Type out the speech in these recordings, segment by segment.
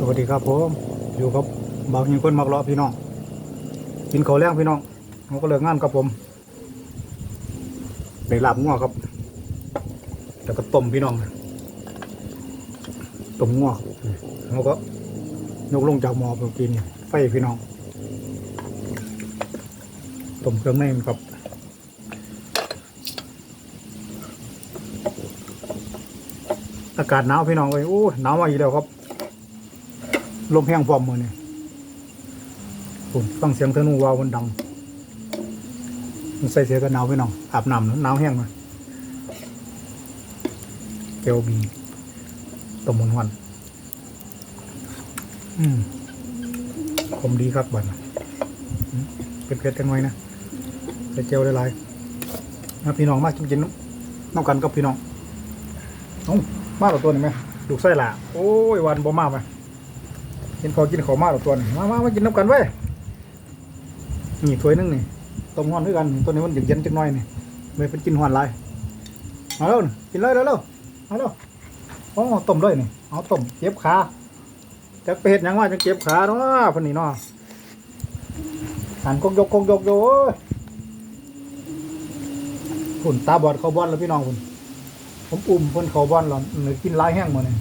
สวัสดีครับผมอยู่กับบาวยิงคนมักเลาะพี่น้องกินข้าวแรงพี่น้องเขาก็เลิกงานครับผมได้ลาบงัวครับแล้วก็ต้มพี่น้องต้มงัวเขาก็ยกลงจากหม้อเมื่อกี้นี่ไฟพี่น้องต้มเครื่องในมันครับอากาศหนาวพี่น้องเอ้ยโอ้หนาวมาอีกแล้วครับ ลมแห้งพร้อมมือนี่ผมฟังเสียงธนูวาวมันดัง มันใส่เสียกันหนาวพี่น้องอาบน้ำหนาวแห้งมาเกลบีตมมันวัน อืมคมดีครับบัดน่ะอืมเผ็ดกันไว้นะใส่เจลได้หลายๆนะพี่น้องมากินๆน้องกันกับพี่น้องเอ้ามาตัวตัวนี้ไหมลูไส้หล่าโอ้ยวันบ่มากไหม กินข้าวกินข้าวมาหรอกตัวนี้มามามากินน้ำกันเว้ยนี่ถ้วยนึงนี่ต้มฮ้อนด้วยกันตัวนี้มันเย็นๆจังหน่อยนี่ไม่เป็นกินฮ้อนหลายมาแล้วกินเลยเร็วเร็วมาแล้วโอ้ต้มเลยนี่เอาต้มเจ็บขาจักไปเห็ดยังว่าจังเจ็บขาเนาะพันนี่เนาะหันกงยกกงยกโยโอ้ยหุ่นตาบอดเขาบอลแล้วพี่น้องคุณผมอุ่มเพิ่นเขาบอลหรอหรือกินลายแห้งหมดนี่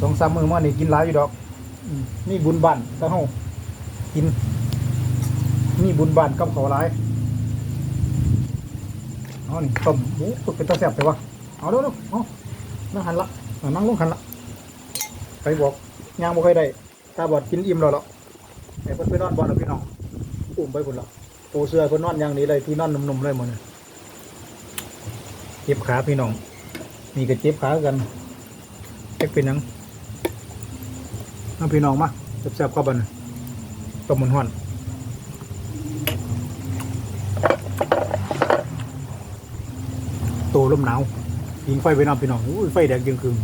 สองสามมือมานี่กินหลายอยู่ดอกนี่บุญบ้านถ้าเฮากินนี่บุญบ้านกับเขาวหลายเอานี่ต้มโอ้ฝึกเป็นตาแซ่บไปวะเอาเร็วๆเอานั่งหันละนั่งลงหันละไปบอกยางบ่เคยได้ตาบอดกินอิ่มแล้วหรอไอ้เพิ่นไปนอนบอนแล้วพี่น้องอุ้มไปพุ่นละโตเสื้อเพิ่นนอนอย่างนี้เลยที่นอนนุ่มๆเลยหมดเนี่ยเจ็บขาพี่น้องนี่ก็เจ็บขากันเจ็บเป็นยัง น้องพี่น้องมาแซ่บๆก็บันต้มมันห่อนโตลมหนาวยิงไฟไปน้องพี่น้องอุ้ยไฟแดงยิงคืน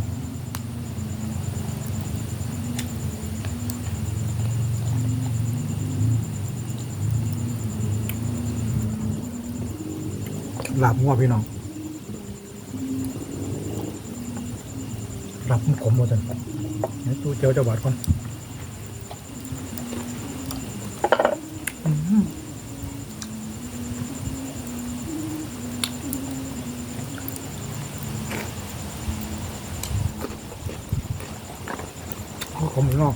หลับงัวพี่น้องหลับมันขมหมดเลย ตู้เจอเจะบาดก่อนหอโอ้ขมอีกเนอก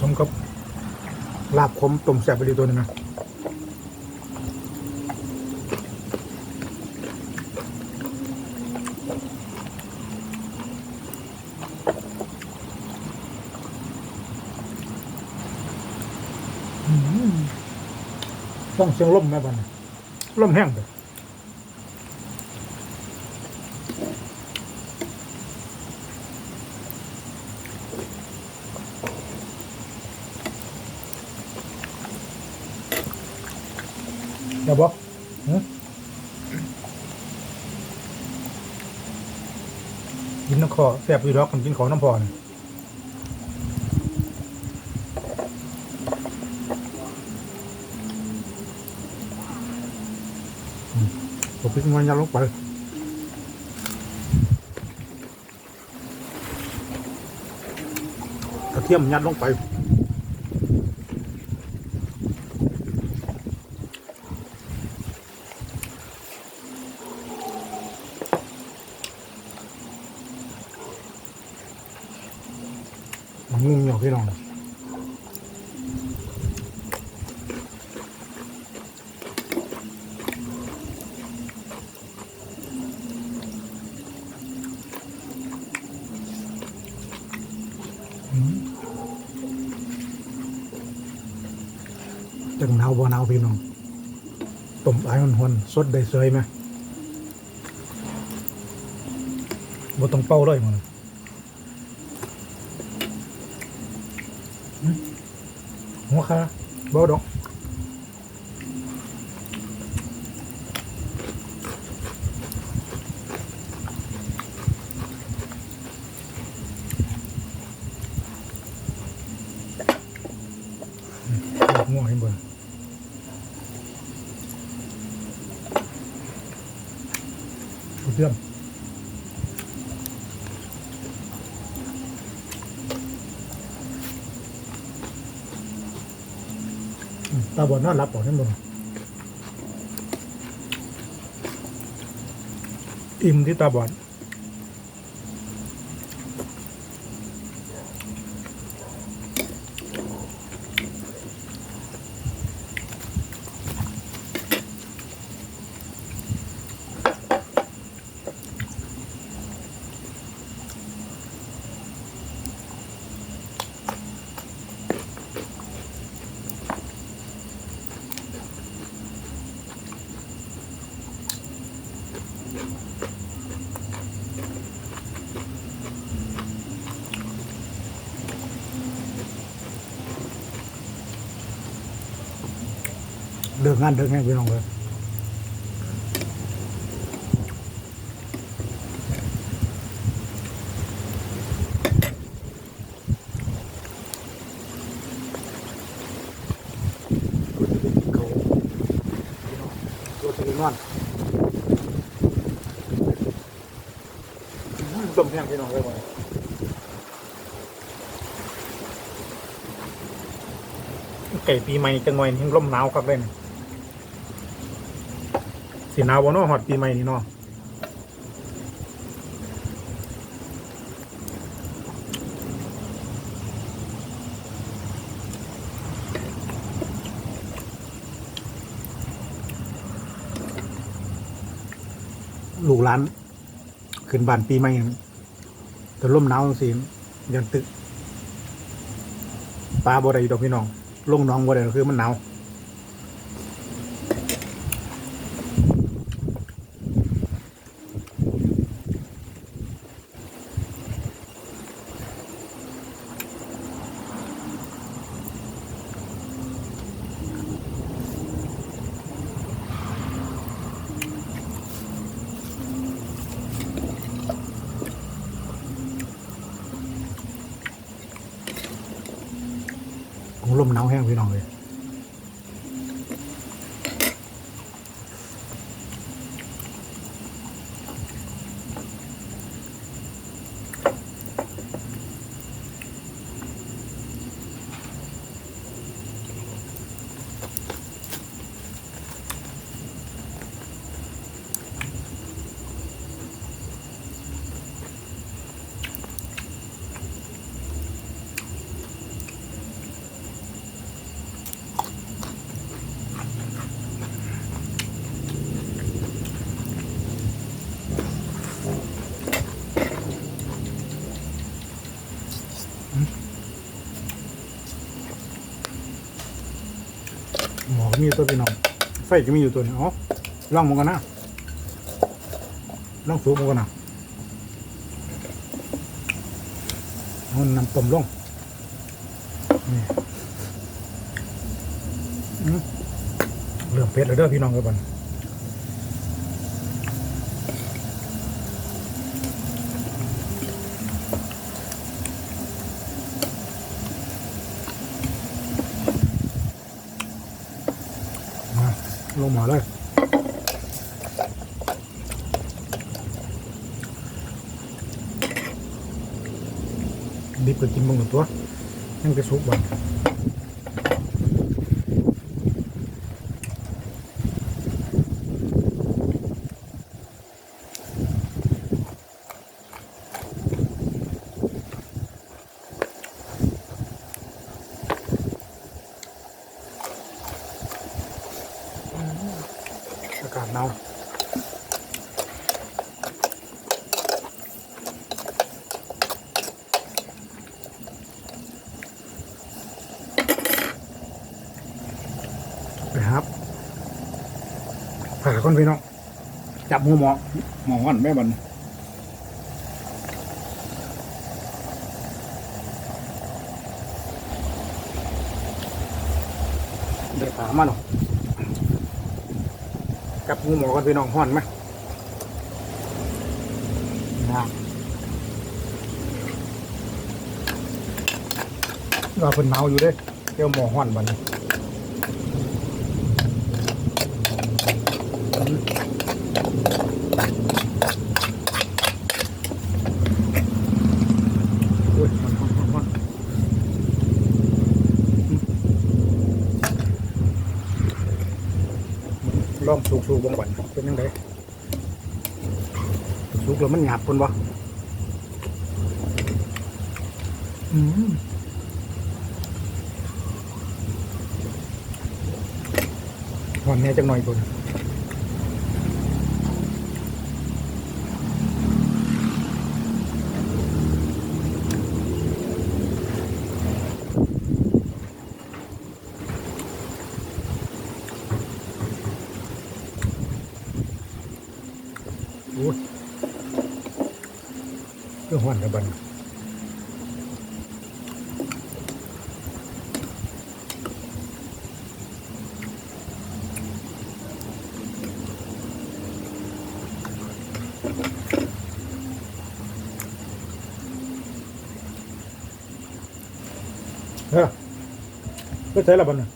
สมกับลาบขมต้มแซ่บไปดีตัวนึงนะ ต้องเสียงลมแม่บ้านน่ะลมแห้งไปเดี๋ยวบอกกินน้ำคอแสบอยู่ดอกกินของน้ำพอนะผมพิจารณาลงไปกระเทียมยัดลงไปมันงุ่มเหนียวพี่น้อง จังหนาวบ่หนาวพี่น้องต้มไอ้หอนหอนสดได้เสยไหมบ่ต้องเป่าเลยมันอื้อหัวขาบ่ดอกหัวให้เบิ่ง เพื่อนอืม ตาบอดนอนรับบอกนั่นบ่อิ่มที่ตาบอด เลิกงานเลิกงานพี่น้องเลยตัวจะนอนต้มแห้งพี่น้องเลยวันไก่ปีใหม่จังหน่อยทิ้งร่มหนาวครับเล่น สีหนาวบ่เนาะฮอดปีใหม่นี่เนาะลูกหลานขึ้นบ้านปีใหม่จะร่มหนาวจังซี่ยันตึกปลาบ่ได้ดอกพี่น้องลงหน้องบ่ได้คือมันหนาว ลมหนาวแห้งพี่น้องเลย หมอมีอยู่ตัวพี่น้องไฟก็มีอยู่ตัวนี้อ๋อลองมันกันนะลองสูบมันกันนะเอานำต้มลงนี่อืมเริ่มเผ็ดแล้วเด้อพี่น้องกันบันมา ลงหมาเลยดิบก็กินมึงหนึ่งตัวยังกระสุกบ่นอากาศหนาวไปครับ ผ่าคนพี่น้องจับหัวหมอหมอวันแม่บันเดี๋ยวถามมาหน่อยจับหัวหมอกันพี่น้องห่อนไหมนะเราเป็นหนาวอยู่เด้เจ้าหมอห่อนบัดน อ ลองสูกๆบางวันเป็นยังไงสูกแล้วมันหยาบปนวะอืมหอนแน่จังหน่อยปน เรื่องหอนกับบันเฮ้ยก็ใช้ละบันน่ะ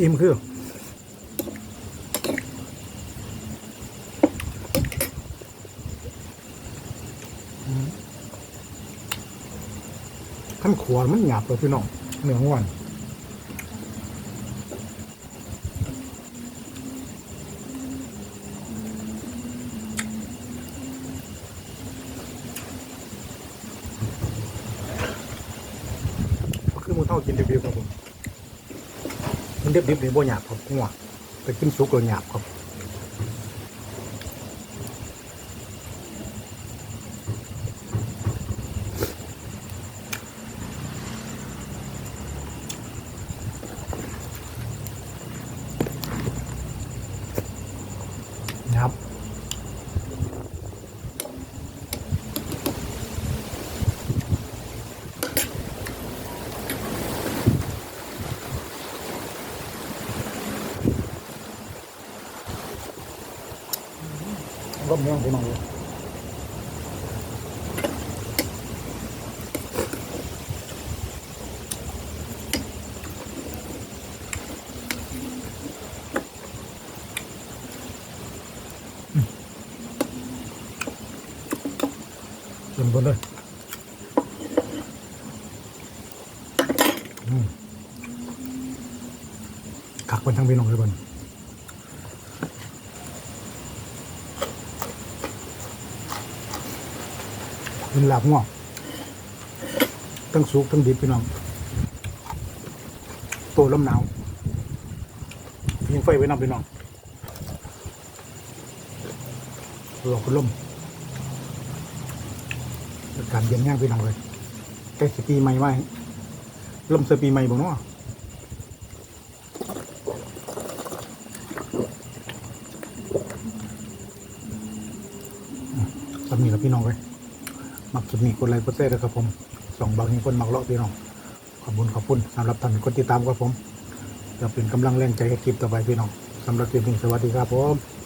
อิ่มคือ ท่านขวานมันหยาบเลยพี่น้องเนื้อง่วนก็คือมูเท่ากินดิบๆครับผมมันดิบๆนี่บ่หยาบครับงัวไปกินสุกแล้วหยาบครับหยาบ ก็มีพี่น้องเลยจนบนเลยอืมขักบนทั้งพี่น้องเลยบน เป็นลาบง่วงตั้งสุกตั้งดิบพี่น้องโตลมหนาวยิงไฟไว้น้ำพี่น้องหลอกลมอากาศเย็นแห้งพี่น้องเลยใกล้สิปีใหม่ไหมลมเสปีใหม่บ่เนาะสำนีกับพี่น้องเลย มักคลิปนี้กดไลค์กดแชร์ด้วยครับผมส่องบางทีคนมักเลาะพี่น้องขอบคุณขอบคุณสำหรับท่านที่กดติดตามครับผมจะเป็นกำลังแรงใจให้คลิปต่อไปพี่น้องสำหรับคลิปนี้สวัสดีครับผม